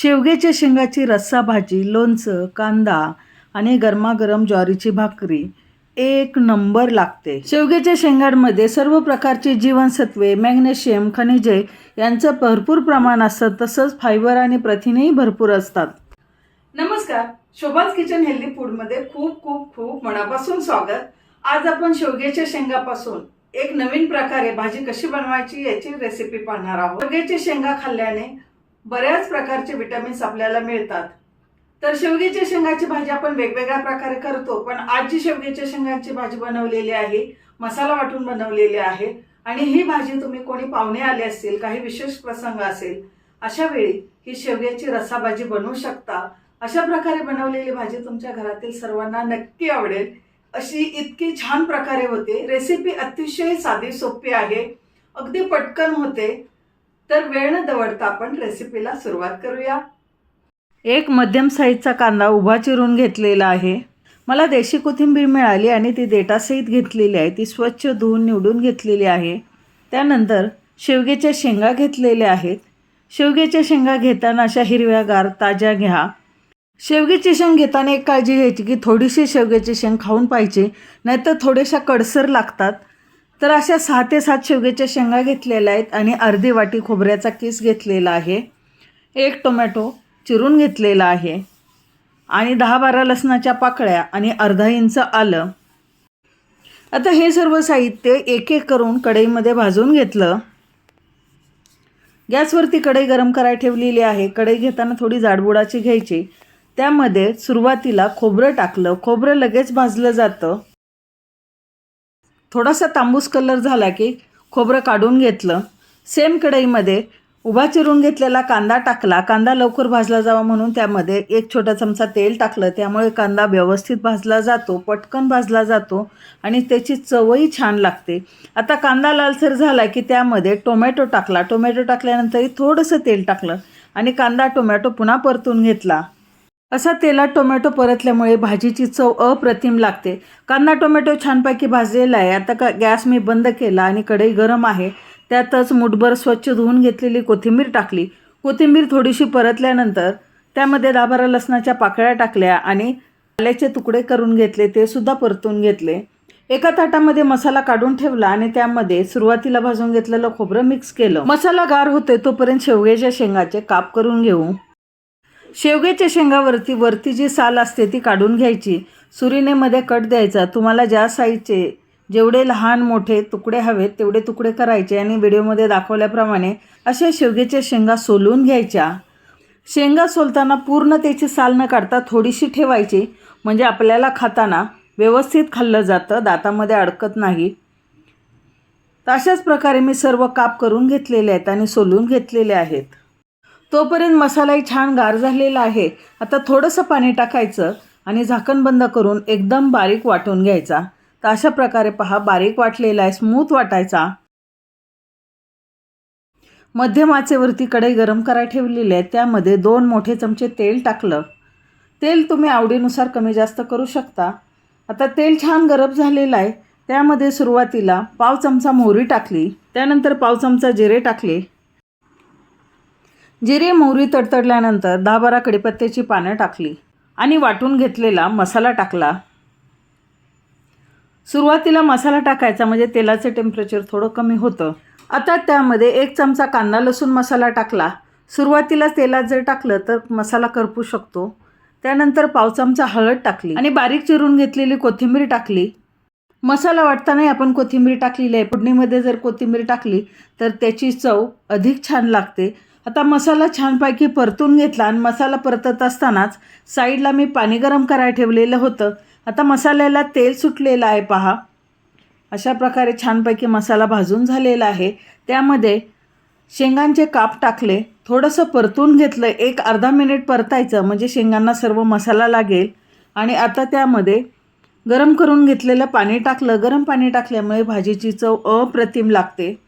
शेवग्याच्या शेंगाची रस्सा भाजी लोणचं कांदा आणि गरमागरम ज्वारीची भाकरी एक नंबर लागते. शेवग्याच्या शेंगांमध्ये सर्व प्रकारची जीवनसत्वे मॅग्नेशियम खनिजे यांचं भरपूर प्रमाण असतं तसंच फायबर आणि प्रथिनेही भरपूर असतात. नमस्कार शोभाज किचन हेल्दी फूडमध्ये खूप खूप खूप मनापासून स्वागत. आज आपण शेवग्याच्या शेंगापासून एक नवीन प्रकारे भाजी कशी बनवायची याची रेसिपी पाहणार आहोत. शेवग्याच्या शेंगा खाल्ल्याने बऱ्याच प्रकारचे विटामिन्स आपल्याला मिळतात. तर शेवग्याच्या शेंगाची भाजी आपण वेगवेगळ्या प्रकारे करतो पण आज जी शेवग्याच्या शेंगांची भाजी बनवलेली आहे मसाला वाटून बनवलेली आहे आणि ही भाजी तुम्ही कोणी पाहुणे आले असतील काही विशेष प्रसंग असेल अशा वेळी ही शेवग्याची रस्सा भाजी बनवू शकता. अशा प्रकारे बनवलेली भाजी तुमच्या घरातील सर्वांना नक्की आवडेल. अशी इतकी छान प्रकारे होते. रेसिपी अतिशय साधी सोपी आहे. अगदी पटकन होते. तर वेळ न दवडता आपण रेसिपीला सुरुवात करूया. एक मध्यम साईजचा कांदा उभा चिरून घेतलेला आहे. मला देशी कोथिंबीर मिळाली आणि ती देटासहित घेतलेली आहे. ती स्वच्छ धुवून निवडून घेतलेली आहे. त्यानंतर शेवग्याच्या शेंगा घेतलेल्या आहेत. शेवग्याच्या शेंगा घेताना अशा हिरव्यागार ताज्या घ्या. शेवग्याची शेंग घेताना एक काळजी घ्यायची की थोडीशी शेवग्याची शेंग खाऊन पाहिजे. नाहीतर थोड्याशा कडसर लागतात. तर अशा सहा ते सात शेवग्याच्या शेंगा घेतलेल्या आहेत आणि अर्धी वाटी खोबऱ्याचा किस घेतलेला आहे. एक टोमॅटो चिरून घेतलेला आहे. आणि दहा बारा लसणाच्या पाकळ्या आणि अर्धा इंच आलं. आता हे सर्व साहित्य एक एक करून कढईमध्ये भाजून घेतलं. गॅसवरती कढई गरम करायला ठेवलेली आहे. कढई घेताना थोडी जाडबुडाची घ्यायची. त्यामध्ये सुरुवातीला खोबरं टाकलं. खोबरं लगेच भाजलं जातं. थोडासा तांबूस कलर झाला की खोबरं काढून घेतलं. सेम कढईमध्ये उभा चिरून घेतलेला कांदा टाकला. कांदा लवकर भाजला जावा म्हणून त्यामध्ये एक छोटा चमचा तेल टाकलं. त्यामुळे कांदा व्यवस्थित भाजला जातो पटकन भाजला जातो आणि त्याची चवही छान लागते. आता कांदा लालसर झाला की त्यामध्ये टोमॅटो टाकला. टोमॅटो टाकल्यानंतरही थोडंसं तेल टाकलं आणि कांदा टोमॅटो पुन्हा परतून घेतला. असा तेलात टोमॅटो परतल्यामुळे भाजीची चव अप्रतिम लागते. कांदा टोमॅटो छानपैकी भाजलेला आहे. आता का गॅस मी बंद केला आणि कढई गरम आहे. त्यातच मुठभर स्वच्छ धुवून घेतलेली कोथिंबीर टाकली. कोथिंबीर थोडीशी परतल्यानंतर त्यामध्ये दहा बारा लसणाच्या पाकळ्या टाकल्या आणि आल्याचे तुकडे करून घेतले. ते सुद्धा परतून घेतले. एका ताटामध्ये मसाला काढून ठेवला आणि त्यामध्ये सुरुवातीला भाजून घेतलेलं खोबरं मिक्स केलं. मसाला गार होते तोपर्यंत शेवग्याच्या शेंगाचे काप करून घेऊ. शेवग्याच्या शेंगावरती वरती जी साल असते ती काढून घ्यायची. सुरीनेमध्ये कट द्यायचा. तुम्हाला ज्या साईजचे जेवढे लहान मोठे तुकडे हवेत तेवढे तुकडे करायचे आणि व्हिडिओमध्ये दाखवल्याप्रमाणे अशा शेवग्याच्या शेंगा सोलून घ्यायच्या. शेंगा सोलताना पूर्ण त्याची साल न काढता थोडीशी ठेवायची. म्हणजे आपल्याला खाताना व्यवस्थित खाल्लं जातं दातामध्ये अडकत नाही. तर अशाच प्रकारे मी सर्व काप करून घेतलेले आहेत आणि सोलून घेतलेले आहेत. तोपर्यंत मसालाही छान गार झालेला आहे. आता थोडंसं पाणी टाकायचं आणि झाकण बंद करून एकदम बारीक वाटून घ्यायचा. तर अशा प्रकारे पहा बारीक वाटलेला आहे स्मूथ वाटायचा. मध्यम आचेवरती कढई गरम करायला ठेवलेली आहे. त्यामध्ये दोन मोठे चमचे तेल टाकलं. तेल तुम्ही आवडीनुसार कमी जास्त करू शकता. आता तेल छान गरम झालेलं आहे. त्यामध्ये सुरुवातीला पाव चमचा मोहरी टाकली. त्यानंतर पाव चमचा जिरे टाकले. जिरे मोहरी तडतडल्यानंतर दहा बारा कडीपत्त्याची पानं टाकली आणि वाटून घेतलेला मसाला टाकला. सुरुवातीला मसाला टाकायचा म्हणजे तेलाचं टेम्परेचर थोडं कमी होतं. आता त्यामध्ये एक चमचा कांदा लसूण मसाला टाकला. सुरुवातीला तेलात जर टाकलं तर मसाला करपू शकतो. त्यानंतर पाव चमचा हळद टाकली आणि बारीक चिरून घेतलेली कोथिंबीर टाकली. मसाला वाटतानाही आपण कोथिंबीर टाकलेली आहे. फोडणीमध्ये जर कोथिंबीर टाकली तर त्याची चव अधिक छान लागते. आता मसाला छानपैकी परतून घेतला आणि मसाला परतत असतानाच साईडला मी पाणी गरम करायला ठेवलेलं होतं. आता मसाल्याला तेल सुटलेलं आहे पहा. अशा प्रकारे छानपैकी मसाला भाजून झालेला आहे. त्यामध्ये शेंगांचे काप टाकले. थोडंसं परतून घेतलं. एक अर्धा मिनिट परतायचं म्हणजे शेंगांना सर्व मसाला लागेल. आणि आता त्यामध्ये गरम करून घेतलेलं पाणी टाकलं. गरम पाणी टाकल्यामुळे भाजीची चव अप्रतिम लागते.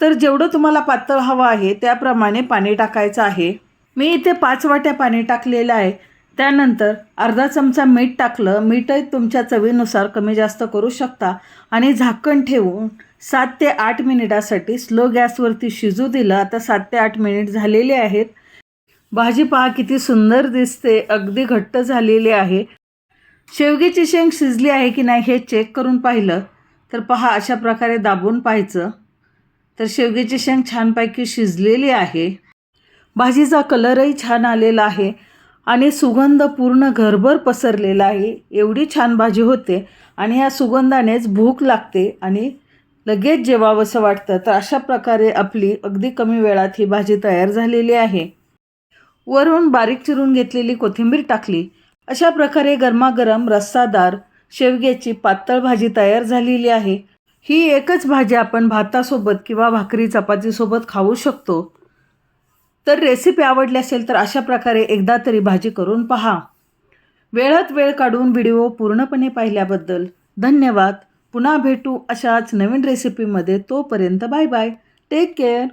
तर जेवढं तुम्हाला पातळ हवं आहे त्याप्रमाणे पाणी टाकायचं आहे. मी इथे पाच वाट्या पाणी टाकलेलं आहे. त्यानंतर अर्धा चमचा मीठ टाकलं. मीठही तुमच्या चवीनुसार कमी जास्त करू शकता. आणि झाकण ठेवून सात ते आठ मिनिटासाठी स्लो गॅसवरती शिजू दिलं. आता सात ते आठ मिनिट झालेले आहेत. भाजी पहा किती सुंदर दिसते. अगदी घट्ट झालेली आहे. शेवग्याची शेंग शिजली आहे की नाही हे चेक करून पाहिलं. तर पहा अशा प्रकारे दाबून पाहायचं. तर शेवग्याची शेंग छानपैकी शिजलेली आहे. भाजीचा कलरही छान आलेला आहे आणि सुगंध पूर्ण घरभर पसरलेला आहे. एवढी छान भाजी होते आणि या सुगंधानेच भूक लागते आणि लगेच जेवावंसं वाटतं. तर अशा प्रकारे आपली अगदी कमी वेळात ही भाजी तयार झालेली आहे. वरून बारीक चिरून घेतलेली कोथिंबीर टाकली. अशा प्रकारे गरमागरम रस्सादार शेवग्याची पातळ भाजी तयार झालेली आहे. ही एकच भाजी आपण भातासोबत किंवा भाकरी चपातीसोबत खाऊ शकतो. तर रेसिपी आवडली असेल तर अशा प्रकारे एकदा तरी भाजी करून पहा. वेळात वेळ काढून व्हिडिओ पूर्णपणे पाहिल्याबद्दल धन्यवाद. पुन्हा भेटू अशाच नवीन रेसिपीमध्ये तोपर्यंत बाय बाय. Take care